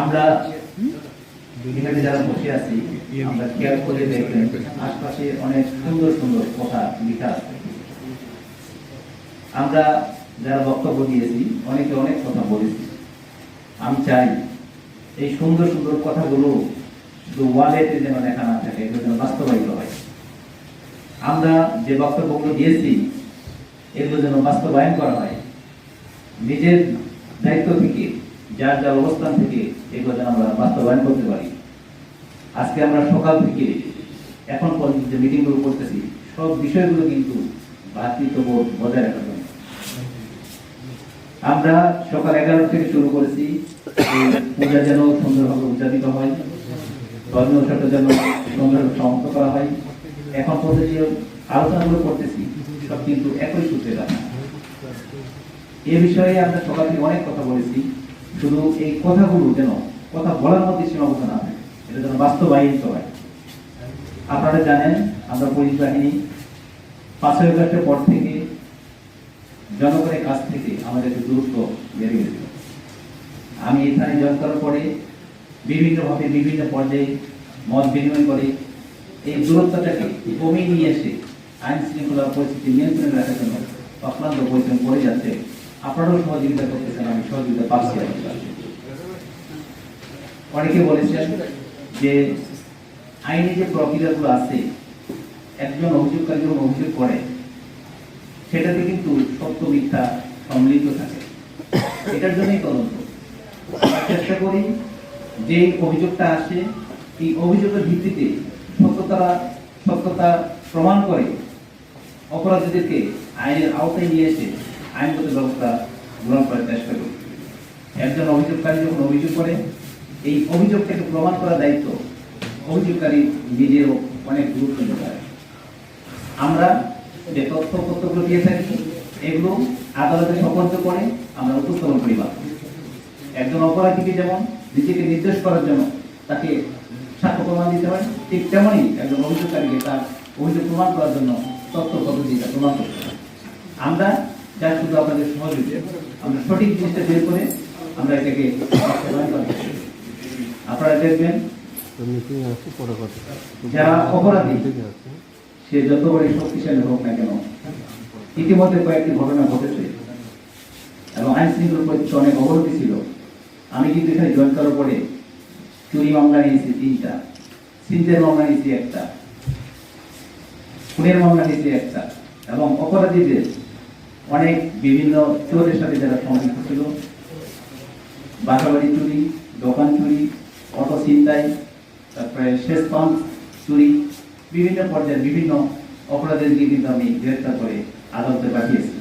আমরা এখানে যারা বসে আছি, আমরা খেয়াল করে দেখবেন আশপাশে অনেক সুন্দর সুন্দর কথা লেখা আছে। আমরা যারা বক্তব্য দিয়েছি, অনেকে অনেক কথা বলেছি। আমি চাই এই সুন্দর সুন্দর কথাগুলো শুধু ওয়ালেতে যেন লেখা না থাকে, এগুলো যেন বাস্তবায়িত হয়। আমরা যে বক্তব্যগুলো দিয়েছি, এগুলো যেন বাস্তবায়ন করা হয়। নিজের দায়িত্ব থেকে, যার যার অবস্থান থেকে এগুলো যেন আমরা বাস্তবায়ন করতে পারি। আজকে আমরা সকাল থেকে এখন পর্যন্ত যে মিটিংগুলো করতেছি, সব বিষয়গুলো কিন্তু ভ্রাতৃত্ববোধ বজায় রাখার জন্য। আমরা সকাল এগারোটা থেকে শুরু করেছি পূজা যেন সুন্দরভাবে উদযাপিত হয়, ধর্মীয় উৎসবটা যেন সুন্দরভাবে সমাপ্ত করা হয়। এখন পর্যন্ত যে আলোচনাগুলো করতেছি, সব কিন্তু একই সূত্রে রাখা এ বিষয়ে আমরা সকাল থেকে অনেক কথা বলেছি। শুধু এই কথাগুলো যেন, কথা বলার মধ্যে সীমাবদ্ধ না থাকে। এটা যেন বাস্তবায়িত হয়। আপনারা জানেন, আমরা পুলিশ বাহিনী পাঁচই আগস্টের পর থেকে জনগণের কাছ থেকে আমাদের দূরত্ব বেড়ে গেছে। আমি এখানে জয়েন করার পরে বিভিন্নভাবে বিভিন্ন পর্যায়ে মত বিনিময় করে এই দূরত্বটাকে কমিয়ে নিয়ে এসে আইন শৃঙ্খলা পরিস্থিতি নিয়ন্ত্রণে রাখার জন্য অক্লান্ত পরিশ্রম করে যাচ্ছে। আপনারাও সহযোগিতা করতেছেন? আমি সহযোগিতা পাচ্ছি অনেকে বলেছেন যে আইনে যে প্রক্রিয়াগুলো আছে, একজন অভিযোগকারী যখন অভিযোগ করে, সেটাতে কিন্তু সত্য মিথ্যা সম্মিলিত থাকে। এটার জন্যই তদন্ত। চেষ্টা করি যে অভিযোগটা আসে, এই অভিযোগের ভিত্তিতে সত্যতারা সত্যতা প্রমাণ করে অপরাধীদেরকে আইনের আওতায় নিয়ে এসে আইনগত ব্যবস্থা গ্রহণ করার চেষ্টা করি একজন অভিযোগকারী যখন অভিযোগ করে, এই অভিযোগটাকে প্রমাণ করার দায়িত্ব অভিযোগকারী নিজেও অনেক গুরুত্ব যোগায় আমরা যে তথ্য তথ্যগুলো দিয়ে থাকি, এগুলো আদালতে সমর্থ করে আমরা উপস্থাপন করি একজন অপরাধীকে যেমন নিজেকে নির্দেশ করার জন্য তাকে সাক্ষ্য প্রমাণ দিতে হয়, ঠিক তেমনই একজন অভিযোগকারীকে তার অভিযোগ প্রমাণ করার জন্য তথ্য পদ্ধতিটা প্রমাণ করতে হয়। আমরা যা শুধু আপনাদের সহযোগিতা আমরা সঠিক জিনিসটা বের করে আমরা এটাকে আপনারা দেখবেন যারা অপরাধী, সে যত বড় শক্তিশালী হোক না কেন, ইতিমধ্যে কয়েকটি ঘটনা ঘটেছে এবং আইন শৃঙ্খলা পরিস্থিতি অনেক অবনতি ছিল। আমি কিন্তু এখানে জয়েন করার পরে চুরি মামলা নিয়েছি তিনটা সিন্ধের মামলা নিয়েছি একটা, খুনের মামলা নিয়েছি একটা এবং অপরাধীদের অনেক বিভিন্ন চোরের সাথে যারা সম্পৃক্ত ছিল। বাসাবাড়ি চুরি, দোকান চুরি, অটো ছিনতাই, তারপরে শেষ পাম্প চুরি, বিভিন্ন পর্যায়ে বিভিন্ন অপরাধীদেরকে কিন্তু আমি গ্রেফতার করে আদালতে পাঠিয়েছি।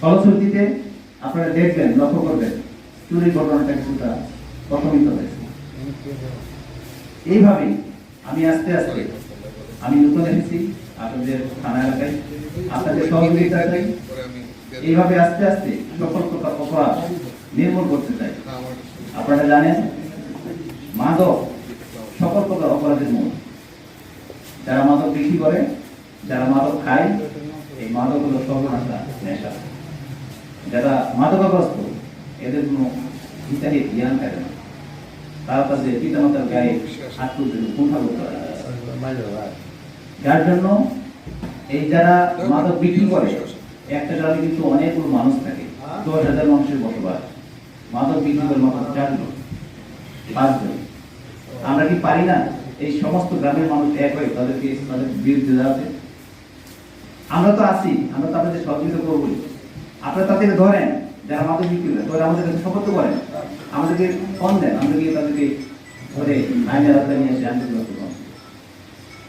ফলশ্রুতিতে আপনারা দেখবেন, লক্ষ্য করবেন, চুরির ঘটনাটা কিছুটা প্রশমিত হয়েছে। এইভাবেই আমি আস্তে আস্তে আমি নতুন এসেছি, আপনাদের থানা এলাকায়। আপনাদের সহযোগিতা চাই। এইভাবে আস্তে আস্তে সকল অপরাধ নির্মূল করতে চাই। আপনারা জানেন, মাদক সকল প্রকার অপরাধের মূল। যারা মাদক বিক্রি করে, যারা মাদক খায়, এই মাদক হলো সর্বনাশা, নেশা। যারা মাদকাগ্রস্ত, এদের কোনো হিতাহিত জ্ঞান থাকে না। তারা তাদের পিতামাতার গায়ে হাত তুলতে কুণ্ঠা করতে। যার জন্য এই যারা মাদক বিক্রি করে, একটা গ্রামে কিন্তু অনেকগুলো মানুষ থাকে, দশ হাজার মানুষের বসবাস। মাদক বিক্রি করে মাত্র চারজন পাঁচজন আমরা কি পারি না এই সমস্ত গ্রামের মানুষ এক হয়ে তাদেরকে, তাদের বিরুদ্ধে দাঁড়াতে? আমরা তো আছি, আমরা তো আপনাদের সহযোগিতা করবোই আপনারা তাদেরকে ধরেন, যারা মাদক বিক্রি করে ধরে আমাদের কাছে শপথ করেন, আমাদেরকে ফোন দেন, আমরা গিয়ে তাদেরকে ধরে আইনের আওতায় নিয়ে ব্যবস্থা করব।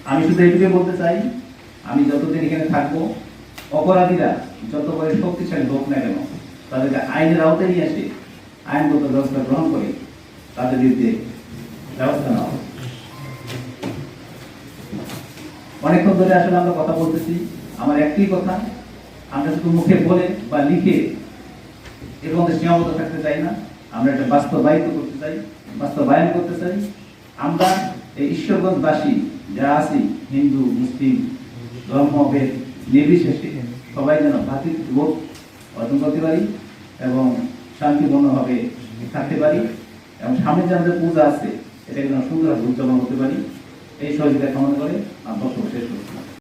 আমি শুধু এইটুকুই বলতে চাই, আমি যতদিন এখানে থাকব, অপরাধীরা যত বড় শক্তিশালী হোক না কেন, তাদেরকে আইনের আওতায় নিয়ে এসে আইনগত ব্যবস্থা গ্রহণ করে তাদের বিরুদ্ধে ব্যবস্থা নেওয়া। অনেকক্ষণ ধরে আসলে আমরা কথা বলতেছি, আমার একটি কথা, আমরা শুধু মুখে বলে বা লিখে এর মধ্যে সীমাবদ্ধ থাকতে চাই না, আমরা এটা বাস্তবায়িত করতে চাই, বাস্তবায়ন করতে চাই আমরা এই ঈশ্বরগঞ্জবাসী আছি হিন্দু, মুসলিম ধর্মভেদ নির্বিশেষে সবাই যেন ভাতৃত্ববোধ অর্জন করতে পারি এবং শান্তিপূর্ণভাবে থাকতে পারি এবং সামনে যে পূজা আছে এটা যেন সুন্দরভাবে উদযাপন করতে পারি, এই সহযোগিতা কামনা করে আমি বক্তব্য শেষ করছি।